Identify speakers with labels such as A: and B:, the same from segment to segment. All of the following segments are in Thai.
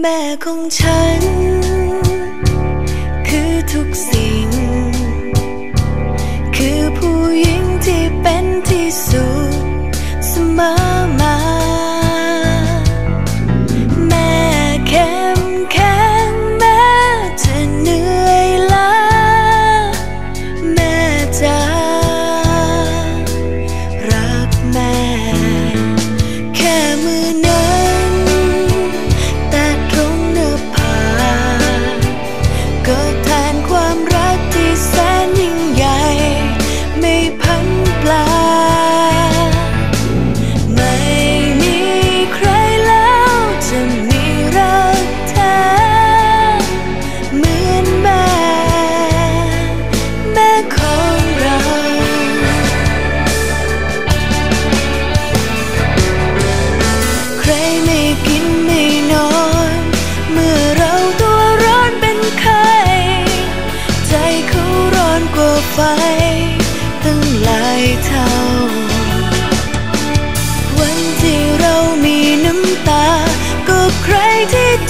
A: แม่ของฉัน คือทุกสิ่ง คือผู้หญิงที่เป็นที่สุดเสมอมา แม่เข้มแข็งแม่จะเหนื่อยล้าแม่จะรักแม่ แค่มือ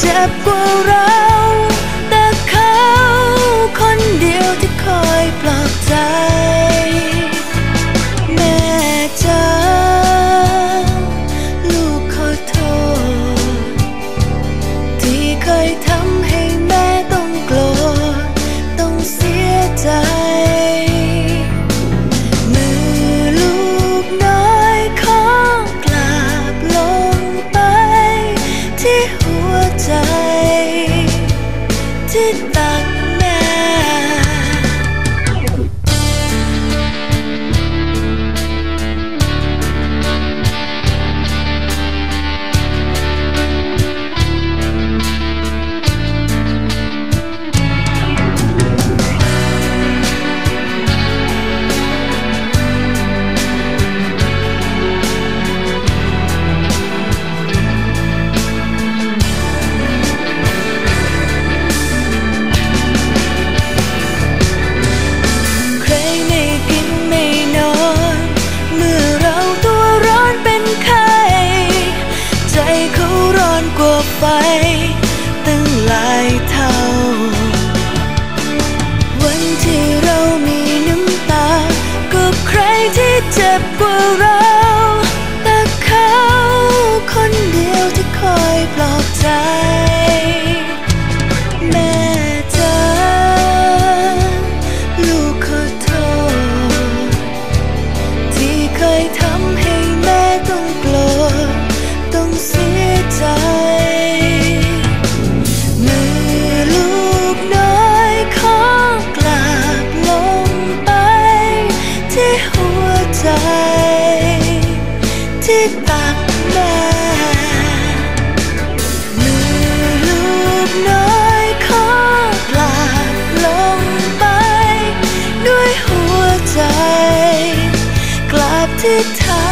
A: เจ็บกว่ารัก boy ที่ตักแม่มือลูกน้อยขอกลาบลงไป ด้วยหัวใจ กลับที่เท้า